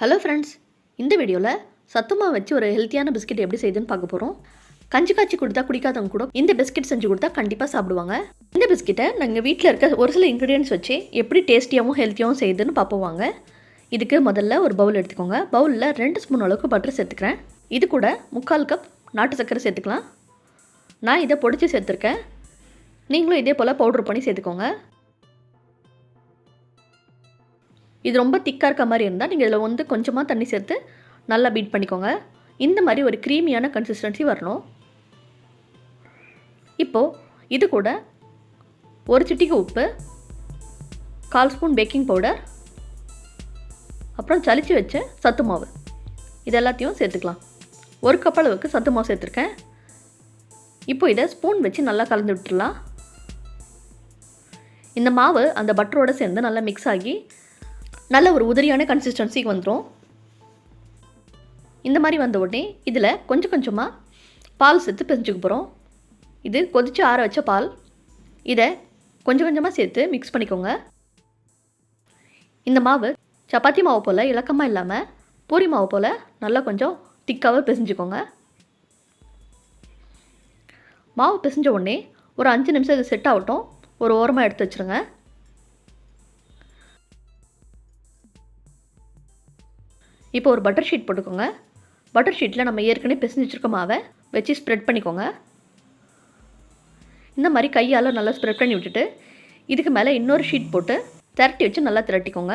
Hello friends இந்த வீடியோவில் சத்துமா வச்சு ஒரு ஹெல்த்தியான பிஸ்கெட் எப்படி செய்யுதுன்னு பார்க்க போகிறோம் கஞ்சி காய்ச்சி கொடுத்தா குடிக்காதவங்க கூட இந்த பிஸ்கெட் செஞ்சு கொடுத்தா கண்டிப்பாக சாப்பிடுவாங்க. இந்த பிஸ்கெட்டை நாங்கள் வீட்டில் இருக்க ஒரு சில இன்க்ரீடியன்ஸ் வச்சு எப்படி டேஸ்டியாகவும் ஹெல்த்தியாகவும் செய்யுதுன்னு பார்ப்போம் இதுக்கு முதல்ல ஒரு பவுல் எடுத்துக்கோங்க. பவுலில் ரெண்டு ஸ்பூன் அளவுக்கு பட்டர் சேர்த்துக்கிறேன். இது கூட முக்கால் கப் நாட்டு சர்க்கரை சேர்த்துக்கலாம். நான் இதை பொடிச்சு சேர்த்துருக்கேன். நீங்களும் இதே போல் பவுடர் பண்ணி சேர்த்துக்கோங்க. இது ரொம்ப திக்காக இருக்க மாதிரி இருந்தால் நீங்கள் இதில் வந்து கொஞ்சமாக தண்ணி சேர்த்து நல்லா பீட் பண்ணிக்கோங்க. இந்த மாதிரி ஒரு க்ரீமியான கன்சிஸ்டன்சி வரணும். இப்போது இது கூட ஒரு சிட்டிக்கு உப்பு கால் ஸ்பூன் பேக்கிங் பவுடர் அப்புறம் சளிச்சு வச்ச சத்து மாவு. இது எல்லாத்தையும் சேர்த்துக்கலாம். ஒரு கப் அளவுக்கு சத்து மாவு சேர்த்துருக்கேன். இப்போ இதை ஸ்பூன் வச்சு நல்லா கலந்து விட்டுடலாம் இந்த மாவு அந்த பட்டரோடு சேர்ந்து நல்லா மிக்ஸ் ஆகி நல்ல ஒரு உதிரியான கன்சிஸ்டன்சிக்கு வந்துடும் இந்த மாதிரி வந்த உடனே இதில் கொஞ்சம் கொஞ்சமாக பால் சேர்த்து பிசைஞ்சுக்க போகிறோம் இது கொதித்து ஆற வச்ச பால். இதை கொஞ்சம் கொஞ்சமாக சேர்த்து மிக்ஸ் பண்ணிக்கோங்க. இந்த மாவு சப்பாத்தி மாவு போல் இலக்கமாக இல்லாமல் பூரி மாவு போல் நல்லா கொஞ்சம் திக்காக பிசைஞ்சுக்கோங்க. மாவு பிசைஞ்ச உடனே ஒரு அஞ்சு நிமிஷம் இது செட் ஆகட்டும். ஒரு ஓரமாக எடுத்து வச்சுருங்க. இப்போ ஒரு பட்டர் ஷீட் போட்டுக்கோங்க. பட்டர் ஷீட்டில் நம்ம ஏற்கனவே பிசைஞ்சு வச்சுருக்க மாவை வச்சு ஸ்ப்ரெட் பண்ணிக்கோங்க. இந்த மாதிரி கையால் நல்லா ஸ்ப்ரெட் பண்ணி விட்டுட்டு இதுக்கு மேலே இன்னொரு ஷீட் போட்டு திரட்டி வச்சு நல்லா திரட்டிக்கோங்க.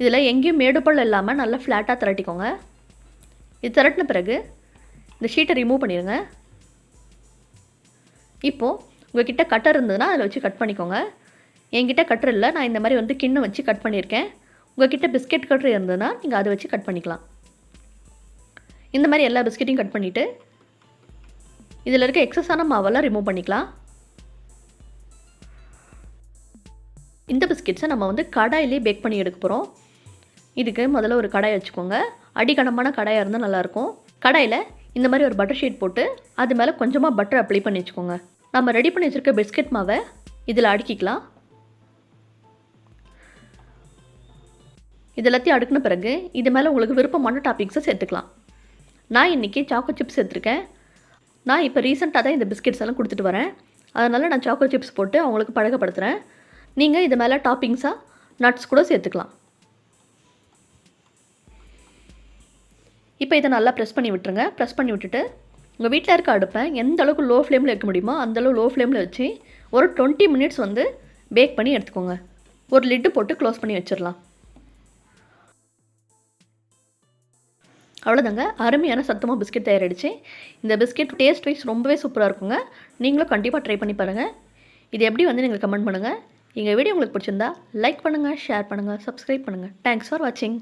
இதில் எங்கேயும் மேடுபள்ளம் இல்லாமல் நல்லா ஃப்ளாட்டாக திரட்டிக்கோங்க. இது திரட்டின பிறகு இந்த ஷீட்டை ரிமூவ் பண்ணிடுங்க இப்போது உங்கள் கிட்டே கட்டர் இருந்ததுன்னா அதில் வச்சு கட் பண்ணிக்கோங்க. என்கிட்ட கட்டர் இல்லை. நான் இந்த மாதிரி வந்து கிண்ணம் வச்சு கட் பண்ணியிருக்கேன். உங்கள்கிட்ட பிஸ்கெட் கட்டர் இருந்ததுன்னா நீங்கள் அதை வச்சு கட் பண்ணிக்கலாம். இந்த மாதிரி எல்லா பிஸ்கெட்டையும் கட் பண்ணிவிட்டு இதில் இருக்க எக்ஸஸான மாவெல்லாம் ரிமூவ் பண்ணிக்கலாம். இந்த பிஸ்கெட்ஸை நம்ம வந்து கடாயிலே பேக் பண்ணி எடுக்க போகிறோம் இதுக்கு முதல்ல ஒரு கடாய் வச்சுக்கோங்க. அடிக்கனமான கடாயாக இருந்தால் நல்லாயிருக்கும் கடாயில் இந்த மாதிரி ஒரு பட்டர் ஷீட் போட்டு அது மேலே கொஞ்சமாக பட்டர் அப்ளை பண்ணி வச்சுக்கோங்க. நம்ம ரெடி பண்ணி வச்சுருக்க பிஸ்கெட் மாவை இதில் அடுக்கிக்கலாம். இது எல்லாத்தையும் அடுக்கின பிறகு இது மேலே உங்களுக்கு விருப்பமான டாப்பிக்ஸை சேர்த்துக்கலாம். நான் இன்றைக்கி சாக்கோ சிப்ஸ் சேர்த்துருக்கேன். நான் இப்போ ரீசெண்டாக தான் இந்த பிஸ்கெட்ஸ் எல்லாம் கொடுத்துட்டு வரேன். அதனால் நான் சாக்கோ சிப்ஸ் போட்டு அவங்களுக்கு பழகப்படுத்துகிறேன் நீங்கள் இது மேலே டாப்பிங்ஸாக நட்ஸ் கூட சேர்த்துக்கலாம். இப்போ இதை நல்லா ப்ரெஸ் பண்ணி விட்டுருங்க. ப்ரெஸ் பண்ணி விட்டுட்டு உங்கள் வீட்டில் இருக்க அடுப்பை எந்த அளவுக்கு லோ ஃப்ளேமில் வைக்க முடியுமோ அந்தளவு லோ ஃப்ளேமில் வச்சு ஒரு டுவெண்ட்டி மினிட்ஸ் வந்து பேக் பண்ணி எடுத்துக்கோங்க. ஒரு லிட்டு போட்டு க்ளோஸ் பண்ணி வச்சிடலாம். அவ்வளோதாங்க அருமையான சத்தமாக பிஸ்கெட் தயாரிடுச்சு இந்த பிஸ்கெட் டேஸ்ட் வைஸ் ரொம்பவே சூப்பராக இருக்குங்க. நீங்களும் கண்டிப்பாக ட்ரை பண்ணி பாருங்கள் இது எப்படி வந்து நீங்கள் கமெண்ட் பண்ணுங்கள் எங்கள் வீடியோ உங்களுக்கு பிடிச்சிருந்தா லைக் பண்ணுங்கள் ஷேர் பண்ணுங்கள் சப்ஸ்கிரைப் பண்ணுங்கள் தேங்க்ஸ் ஃபார் வாட்சிங்